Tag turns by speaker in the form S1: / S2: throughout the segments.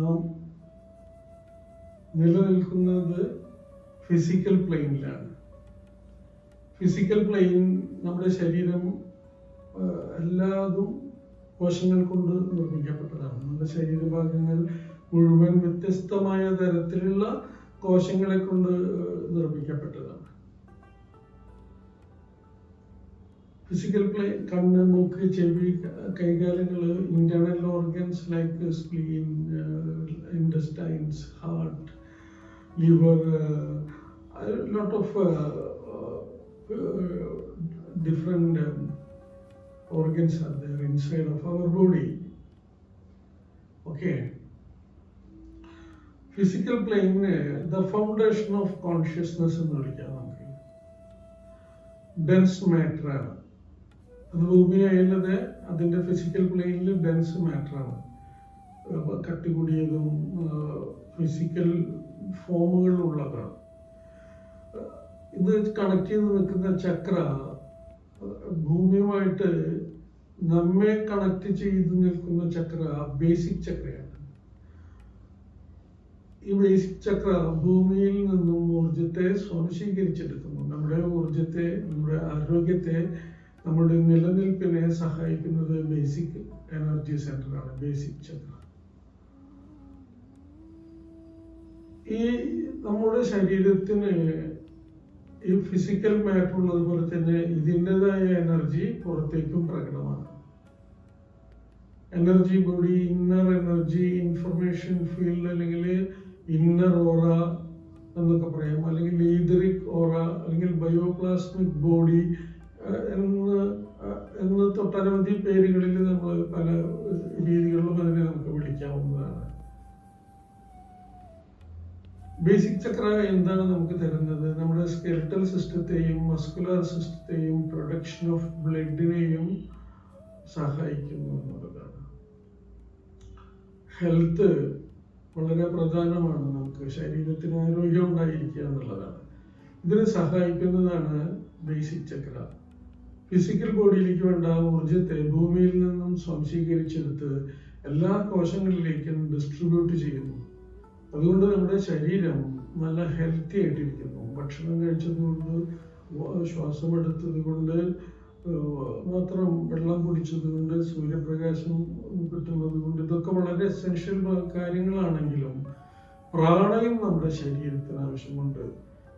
S1: നാം നിലനിൽക്കുന്നത് physical പ്ലെയിനിലാണ് physical plain നമ്മുടെ ശരീരം എല്ലാതും കോശങ്ങൾ കൊണ്ട് നിർമ്മിക്കപ്പെട്ടതാണ്. നമ്മുടെ ശരീരഭാഗങ്ങൾ മുഴുവൻ വ്യത്യസ്തമായ തരത്തിലുള്ള കോശങ്ങളെ കൊണ്ട് നിർമ്മിക്കപ്പെട്ടതാണ്. ഫിസിക്കൽ പ്ലേ കണ്ണ് മൂക്ക് ചെവി കൈകാലുകൾ internal organs like spleen intestines heart liver lot of different organs are there inside of our body okay physical plane the foundation of consciousness എന്ന് വിളിക്കാം നമുക്ക് Dense ഭൂമി ആണ് അതിന്റെ ഫിസിക്കൽ പ്ലെയിനിൽ ഡെൻസ് മാറ്ററാണ് കട്ടി കൂടിയതും ഫിസിക്കൽ ഫോമുകളുള്ളതാണ് ഇത് കണക്ട് ചെയ്ത് നിൽക്കുന്ന ചക്ര ഭൂമിയുമായിട്ട് നമ്മെ കണക്ട് ചെയ്ത് നിൽക്കുന്ന ചക്ര ബേസിക് ചക്രയാണ്. ഈ ബേസിക് ചക്ര ഭൂമിയിൽ നിന്നും ഊർജത്തെ സ്വാംശീകരിച്ചെടുക്കുന്നു. നമ്മുടെ ഊർജത്തെ നമ്മുടെ ആരോഗ്യത്തെ നമ്മുടെ നിലനിൽപ്പിനെ സഹായിക്കുന്നത് ബേസിക് എനർജി സെന്റർ ആണ് ബേസിക് ചക്ര ഈ നമ്മുടെ ശരീരത്തിന് ഈ ഫിസിക്കൽ മാറ്റർ ഉള്ളതുപോലെ തന്നെ ഇതിന്റെതായ എനർജി പുറത്തേക്കും പ്രകടമാണ്. Energy body inner energy information field അല്ലെങ്കിൽ ഇന്നർ ഓറ എന്നൊക്കെ പറയാം. അല്ലെങ്കിൽ ഈതറിക് ഓറ അല്ലെങ്കിൽ ബയോപ്ലാസ്മിക് ബോഡി എന്ന് എന്ന് തൊട്ടനവധി പേരുകളിൽ നമ്മൾ പല രീതികളിലും അതിനെ നമുക്ക് വിളിക്കാവുന്നതാണ്. ബേസിക് ചക്ര എന്താണ് നമുക്ക് തരുന്നത്? നമ്മുടെ സ്കെൽട്ടൽ സിസ്റ്റത്തെയും മസ്കുലർ സിസ്റ്റത്തെയും പ്രൊഡക്ഷൻ ഓഫ് ബ്ലഡിനെയും സഹായിക്കുന്നു എന്നുള്ളതാണ്. ഹെൽത്ത് വളരെ പ്രധാനമാണ്. നമുക്ക് ശരീരത്തിന് ആരോഗ്യം ഉണ്ടായിരിക്കുക എന്നുള്ളതാണ്. ഇതിന് സഹായിക്കുന്നതാണ് ബേസിക് ചക്ര. ഫിസിക്കൽ ബോഡിയിലേക്ക് വേണ്ട ഊർജത്തെ ഭൂമിയിൽ നിന്നും സ്വാംശീകരിച്ചെടുത്ത് എല്ലാ കോശങ്ങളിലേക്കും ഡിസ്ട്രിബ്യൂട്ട് ചെയ്യുന്നു. അതുകൊണ്ട് നമ്മുടെ ശരീരം നല്ല ഹെൽത്തി ആയിട്ടിരിക്കുന്നു. ഭക്ഷണം കഴിച്ചതുകൊണ്ട് ശ്വാസം എടുത്തത് കൊണ്ട് മാത്രം വെള്ളം കുടിച്ചത് കൊണ്ട് സൂര്യപ്രകാശം കിട്ടുന്നത് കൊണ്ട് ഇതൊക്കെ വളരെ എസെൻഷ്യൽ കാര്യങ്ങളാണെങ്കിലും പ്രാണയും നമ്മുടെ ശരീരത്തിന് ആവശ്യമുണ്ട്.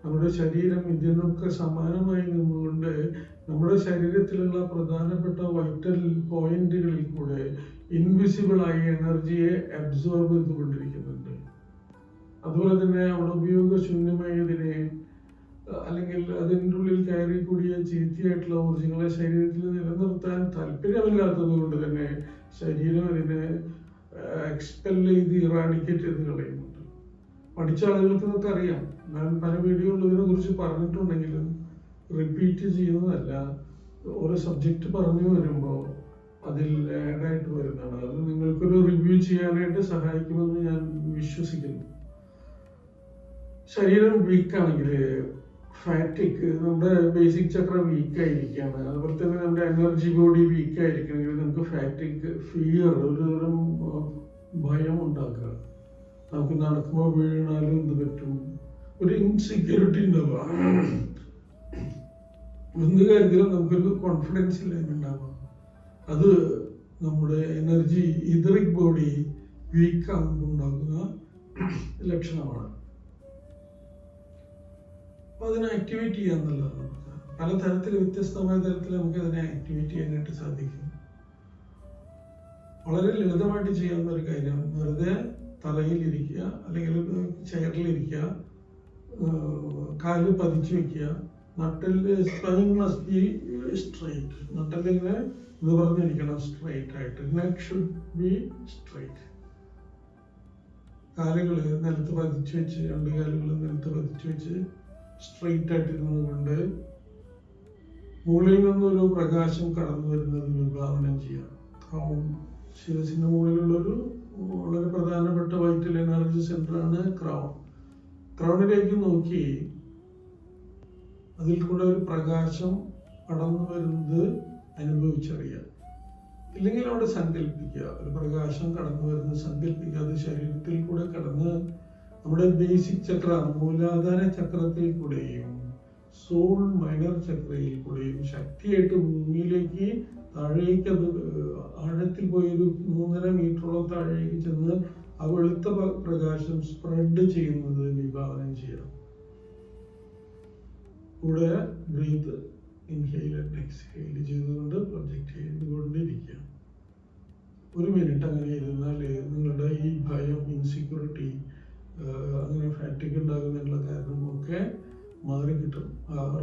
S1: നമ്മുടെ ശരീരം ഇതിനൊക്കെ സമാനമായി നിന്നുകൊണ്ട് നമ്മുടെ ശരീരത്തിലുള്ള പ്രധാനപ്പെട്ട വൈറ്റൽ പോയിന്റുകളിൽ കൂടെ ഇൻവിസിബിൾ ആയി എനർജിയെ അബ്സോർബ് ചെയ്തുകൊണ്ടിരിക്കുന്നുണ്ട്. അതുപോലെ തന്നെ അവിടെ ഉപയോഗശൂന്യമായതിനെ അല്ലെങ്കിൽ അതിന്റെ ഉള്ളിൽ കയറി കൂടിയ ചീത്തയായിട്ടുള്ള ഊർജങ്ങളെ ശരീരത്തിൽ നിലനിർത്താൻ താല്പര്യമില്ലാത്തത് കൊണ്ട് തന്നെ ശരീരം അതിനെ എക്സ്പെൽ ചെയ്ത് ഇറാഡിക്കേറ്റ് ചെയ്ത് കളയുന്നുണ്ട്. പഠിച്ച ആളുകൾക്ക് ഇതൊക്കെ അറിയാം. ഞാൻ പല വീഡിയോകളിതിനെ കുറിച്ച് പറഞ്ഞിട്ടുണ്ടെങ്കിലും റിപ്പീറ്റ് ചെയ്യുന്നതല്ല. ഓരോ സബ്ജക്റ്റ് പറഞ്ഞു വരുമ്പോൾ അതിൽ ആഡായിട്ട് വരുന്നതാണ്. അത് നിങ്ങൾക്കൊരു റിവ്യൂ ചെയ്യാനായിട്ട് സഹായിക്കുമെന്ന് ഞാൻ വിശ്വസിക്കുന്നു. ശരീരം വീക്ക് ആണെങ്കിൽ ഫാറ്റിക് നമ്മുടെ ബേസിക് ചക്ര വീക്ക് ആയിരിക്കുകയാണ് അതുപോലെ തന്നെ നമ്മുടെ എനർജി ബോഡി വീക്ക് ആയിരിക്കണമെങ്കിൽ നമുക്ക് ഫാറ്റിക് ഫിയർ ഒരു തരം ഭയം ഉണ്ടാക്കുക. നമുക്ക് നടക്കുമ്പോൾ വീണാലും എന്ത് പറ്റും? ഒരു ഇൻസെക്യൂരിറ്റി ഉണ്ടാവുക. എന്ത് കാര്യത്തിലും നമുക്കൊരു കോൺഫിഡൻസ് ഇല്ലായ്മ ഉണ്ടാവുക. അത് നമ്മുടെ എനർജി ഇതറിക് ബോഡി വീക്ക് ആകുമ്പോൾ ഉണ്ടാകുന്ന ലക്ഷണമാണ്. അപ്പൊ അതിനെ ആക്ടിവേറ്റ് ചെയ്യുക എന്നുള്ളതാണ്. പല തരത്തിൽ വ്യത്യസ്തമായ തരത്തിൽ നമുക്ക് അതിനെ ആക്ടിവേറ്റ് ചെയ്യാനായിട്ട് സാധിക്കും. വളരെ ലളിതമായിട്ട് ചെയ്യാവുന്ന ഒരു കാര്യം വെറുതെ തലയിൽ ഇരിക്കുക അല്ലെങ്കിൽ ചെയറിൽ ഇരിക്കുക കാൽ പതിച്ചു വെക്കുക. നട്ടൽ സ്പൈൻ മസ്റ്റ് ബി സ്ട്രൈറ്റ് നട്ടലിങ്ങനെ നിവർന്നിരിക്കണം സ്ട്രൈറ്റ് ആയിട്ട്. നെക്ക് ഷുഡ് ബി സ്ട്രൈറ്റ് കാലുകൾ നിലത്ത് പതിച്ചു വെച്ച് രണ്ട് കാലുകൾ നിലത്ത് പതിച്ചു വെച്ച് സ്ട്രൈറ്റ് ആയിട്ട് ഇരുന്നുകൊണ്ട് മുകളിൽ നിന്നൊരു പ്രകാശം കടന്നു വരുന്നത് വിഭാവനം ചെയ്യാം. ക്രൗൺ ശിരസിന്റെ മുകളിലുള്ളൊരു വളരെ പ്രധാനപ്പെട്ട വൈറ്റൽ എനർജി സെന്റർ ആണ് ക്രൗൺ. ക്രൗണിലേക്ക് നോക്കി അതിൽ കൂടെ ഒരു പ്രകാശം കടന്നു വരുന്നത് അനുഭവിച്ചറിയാം. ഇല്ലെങ്കിൽ അവിടെ സങ്കല്പിക്കുക. ഒരു പ്രകാശം കടന്നു വരുന്നത് സങ്കല്പിക്കുക. അത് ശരീരത്തിൽ കൂടെ കടന്ന് നമ്മുടെ ബേസിക് ചക്ര മൂലാധാര ചക്രത്തിൽ കൂടെയും സോൾ മൈനർ ചക്രയിൽ കൂടെയും ശക്തിയായിട്ട് ഭൂമിയിലേക്ക് താഴേക്ക് അത് ആഴത്തിൽ പോയി ഒരു മൂന്നര മീറ്ററോളം താഴേക്ക് ചെന്ന് ആ വെളുത്ത പ്രകാശം സ്പ്രെഡ് ചെയ്യുന്നത് വിഭാവനം ചെയ്യണം. കൂടെ ബ്രീത്ത് ഇൻഹെയിൽ എക്സ്ഹെയിൽ ചെയ്തുകൊണ്ട് പ്രൊജക്റ്റ് ചെയ്തുകൊണ്ടിരിക്കുക ഒരു മിനിറ്റ് അങ്ങനെ ഇരുന്നാൽ നിങ്ങളുടെ ഈ ഭയം ഇൻസെക്യൂരിറ്റി അങ്ങനെ ഫാറ്റിക് ഉണ്ടാകുന്നതിനുള്ള കാരണമൊക്കെ മാറി കിട്ടും.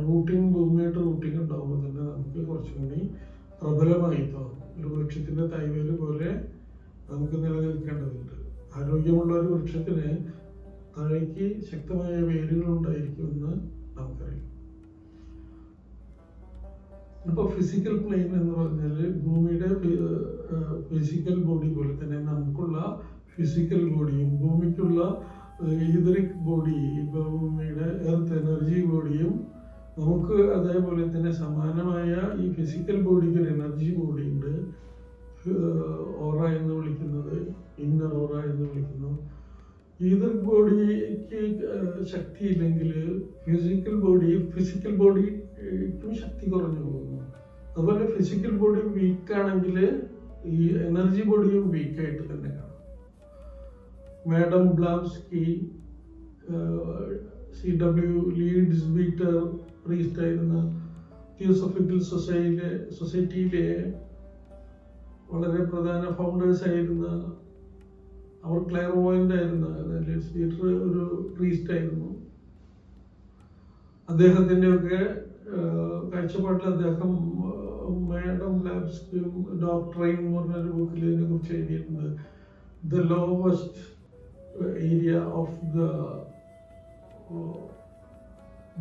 S1: റൂട്ടിങ് ഭൂമിയായിട്ട് റൂട്ടിങ് ഉണ്ടാകുമ്പോൾ തന്നെ നമുക്ക് കുറച്ചും കൂടി പ്രബലമായി തോന്നും. ഒരു വൃക്ഷത്തിന്റെ തൈവേൽ പോലെ നമുക്ക് നിലനിൽക്കേണ്ടതുണ്ട്. ആരോഗ്യമുള്ള ഒരു വൃക്ഷത്തിന് താഴേക്ക് ശക്തമായ വേരുകൾ ഉണ്ടായിരിക്കുമെന്ന് നമുക്കറിയാം. ഇപ്പൊ ഫിസിക്കൽ പ്ലെയിൻ എന്ന് പറഞ്ഞാൽ ഭൂമിയുടെ ഫിസിക്കൽ ബോഡി പോലെ തന്നെ നമുക്കുള്ള ഫിസിക്കൽ ബോഡിയും ഭൂമിക്കുള്ള ഈതറിക് ബോഡി ഭൂമിയുടെ എർത്ത് എനർജി ബോഡിയും നമുക്ക് അതേപോലെ തന്നെ സമാനമായ ഈ ഫിസിക്കൽ ബോഡിക്ക് ഒരു എനർജി ബോഡി ഉണ്ട് ഓറ എന്ന് വിളിക്കുന്നത്. ഈതർ ബോഡിക്ക് ശക്തിയില്ലെങ്കിൽ ഫിസിക്കൽ ബോഡി ഫിസിക്കൽ ബോഡിക്കും ശക്തി കുറഞ്ഞു പോകുന്നു. അതുപോലെ ഫിസിക്കൽ ബോഡി വീക്ക് ആണെങ്കിൽ ഈ എനർജി ബോഡിയും വീക്കായിട്ട് തന്നെ കാണും. Madam Blavatsky C W Leadbeater priest ആയിരുന്ന തിയോസഫിക്കൽ സൊസൈറ്റിയിലെ സൊസൈറ്റിയിലെ വളരെ പ്രധാന ഫൗണ്ടേഴ്സ് ആയിരുന്ന അവർ ക്ലെയർ വോയിന്റ് ആയിരുന്നു ബീറ്റർ ഒരു പ്രീസ്റ്റ് ആയിരുന്നു. അദ്ദേഹത്തിന്റെ ഒക്കെ കാഴ്ചപ്പാട്ടിൽ അദ്ദേഹം മാഡം ലാബ്സ്കിയും ഡോക്ടറേയും എന്ന് പറഞ്ഞൊരു ബുക്കിൽ ഇതിനെ കുറിച്ച് എഴുതിയിട്ടുണ്ട്. The lowest area of the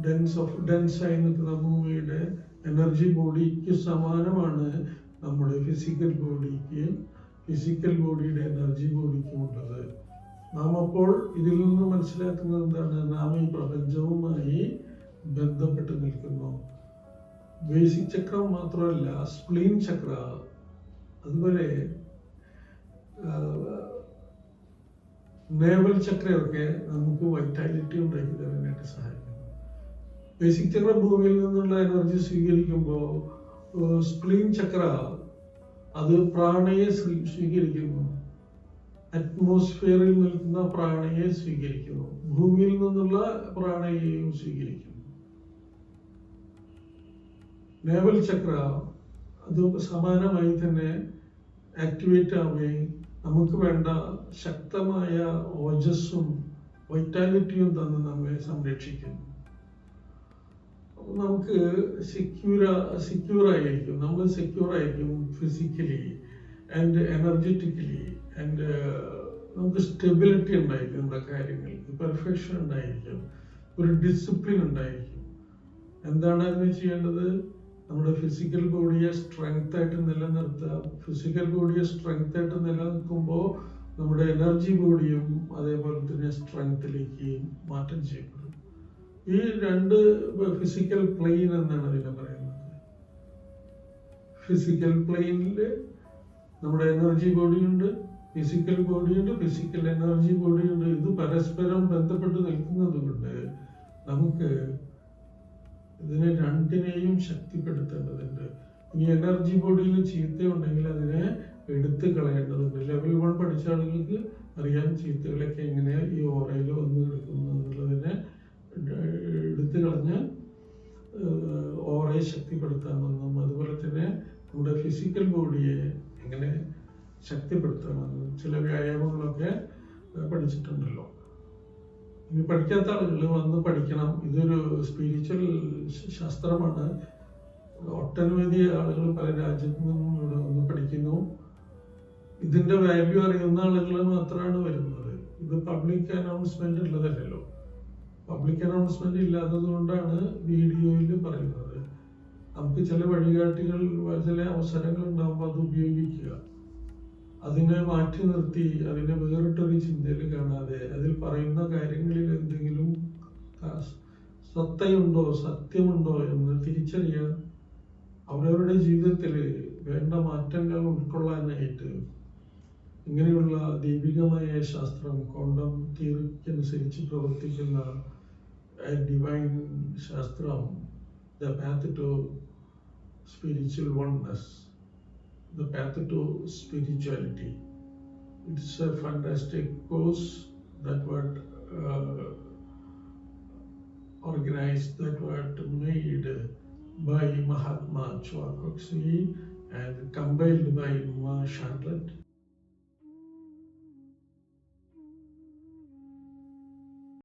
S1: dense of dense ആയി നിൽക്കുന്ന ഭൂമിയുടെ എനർജി ബോഡിക്ക് സമാനമാണ് നമ്മുടെ ഫിസിക്കൽ ബോഡിക്ക് ഫിസിക്കൽ ബോഡിയുടെ എനർജി നാം അപ്പോൾ ഇതിൽ നിന്ന് മനസ്സിലാക്കുന്നത് എന്താണ്? നാം ഈ പ്രപഞ്ചവുമായി ബന്ധപ്പെട്ട് നിൽക്കുന്നു. ബേസിക് ചക്രം മാത്രമല്ല സ്പ്ലീൻ ചക്ര അതുപോലെ നേവൽ ചക്രയൊക്കെ നമുക്ക് വൈറ്റാലിറ്റി ഉണ്ടാക്കി തരാനായിട്ട് സഹായിക്കുന്നു. ബേസിക് ചക്ര ഭൂമിയിൽ നിന്നുള്ള എനർജി സ്വീകരിക്കുമ്പോൾ സ്പ്ലീൻ ചക്ര അത് പ്രാണയെ സ്വീകരിക്കുന്നു. അറ്റ്മോസ്ഫിയറിൽ നിൽക്കുന്ന പ്രാണയെ സ്വീകരിക്കുന്നു. ഭൂമിയിൽ നിന്നുള്ള പ്രാണയെയും സ്വീകരിക്കുന്നു. നേവൽ ചക്ര അത് സമാനമായി തന്നെ ആക്ടിവേറ്റ് ആവുകയും നമുക്ക് വേണ്ട ശക്തമായ ഓജസ്സും വൈറ്റാലിറ്റിയും തന്ന് നമ്മെ സംരക്ഷിക്കുന്നു. നമുക്ക് സെക്യൂർ ആയിരിക്കും. നമ്മൾ സെക്യൂർ ആയിരിക്കും ഫിസിക്കലി ആൻഡ് എനർജറ്റിക്കലി ആൻഡ് നമുക്ക് സ്റ്റെബിലിറ്റി ഉണ്ടായിരിക്കും നമ്മുടെ കാര്യങ്ങൾക്ക്. പെർഫെക്ഷൻ ഉണ്ടായിരിക്കും. ഒരു ഡിസിപ്ലിൻ ഉണ്ടായിരിക്കും. എന്താണ് അതിന് ചെയ്യേണ്ടത്? നമ്മുടെ ഫിസിക്കൽ ബോഡിയെ സ്ട്രെങ്ത് ആയിട്ട് നിലനിർത്തുക. ഫിസിക്കൽ ബോഡിയെ സ്ട്രെങ്ത് ആയിട്ട് നിലനിൽക്കുമ്പോൾ നമ്മുടെ എനർജി ബോഡിയും അതേപോലെ തന്നെ സ്ട്രെങ്ത്തിലേക്ക് മാറ്റം ചെയ്യപ്പെടും. ഈ രണ്ട് ഫിസിക്കൽ പ്ലെയിൻ എന്നാണ് ഇതിനെ പറയുന്നത്. ഫിസിക്കൽ പ്ലെയിനിൽ നമ്മുടെ എനർജി ബോഡിയുണ്ട് ഫിസിക്കൽ ബോഡിയുണ്ട് ഫിസിക്കൽ എനർജി ബോഡിയുണ്ട് ഇത് പരസ്പരം ബന്ധപ്പെട്ട് നിൽക്കുന്നത് കൊണ്ട് നമുക്ക് ഇതിനെ രണ്ടിനെയും ശക്തിപ്പെടുത്തേണ്ടതുണ്ട്. ഈ എനർജി ബോഡിയിൽ ചീത്തയുണ്ടെങ്കിൽ അതിനെ എടുത്ത് കളയേണ്ടതുണ്ട്. ലെവൽ വൺ പഠിച്ച ആളുകൾക്ക് അറിയാം ചീത്തകളൊക്കെ എങ്ങനെ ഈ ഓറയിൽ വന്ന് കിടക്കുന്നു എന്നുള്ളതിനെ എടുത്തു കളഞ്ഞ് ഓറയെ ശക്തിപ്പെടുത്താമെന്നും അതുപോലെ തന്നെ നമ്മുടെ ഫിസിക്കൽ ബോഡിയെ എങ്ങനെ ശക്തിപ്പെടുത്താമെന്നും ചില വ്യായാമങ്ങളൊക്കെ പഠിച്ചിട്ടുണ്ടല്ലോ. ഇനി പഠിക്കാത്ത ആളുകൾ വന്ന് പഠിക്കണം. ഇതൊരു സ്പിരിച്വൽ ശാസ്ത്രമാണ്. ഒട്ടനവധി ആളുകൾ പല രാജ്യത്തു നിന്നും ഇവിടെ വന്ന് പഠിക്കുന്നു. ഇതിന്റെ വാല്യൂ അറിയുന്ന ആളുകൾ മാത്രമാണ് വരുന്നത്. ഇത് പബ്ലിക് അനൗൺസ്മെന്റ് ഉള്ളതല്ലല്ലോ. പബ്ലിക് അനൗൺസ്മെന്റ് ഇല്ലാത്തത് കൊണ്ടാണ് വീഡിയോയിൽ പറയുന്നത്. നമുക്ക് ചില വഴികാട്ടികൾ ചില അവസരങ്ങൾ ഉണ്ടാകുമ്പോൾ അത് ഉപയോഗിക്കുക. അതിനെ മാറ്റി നിർത്തി അതിനെ വേറിട്ടൊരു ചിന്തയിൽ കാണാതെ അതിൽ പറയുന്ന കാര്യങ്ങളിൽ എന്തെങ്കിലും സത്തയുണ്ടോ സത്യമുണ്ടോ എന്ന് തിരിച്ചറിയാൻ അവരവരുടെ ജീവിതത്തിൽ വേണ്ട മാറ്റങ്ങൾ ഉൾക്കൊള്ളാനായിട്ട് ഇങ്ങനെയുള്ള ദൈവികമായ ശാസ്ത്രം ക്വാണ്ടം തിയറിക്കനുസരിച്ച് പ്രവർത്തിക്കുന്ന ഡിവൈൻ ശാസ്ത്രം the path to spiritual oneness. The Path to Spirituality. It's a fantastic course that what uh, organized, that what made by Mahatma Chua and compiled by Ma Charlotte.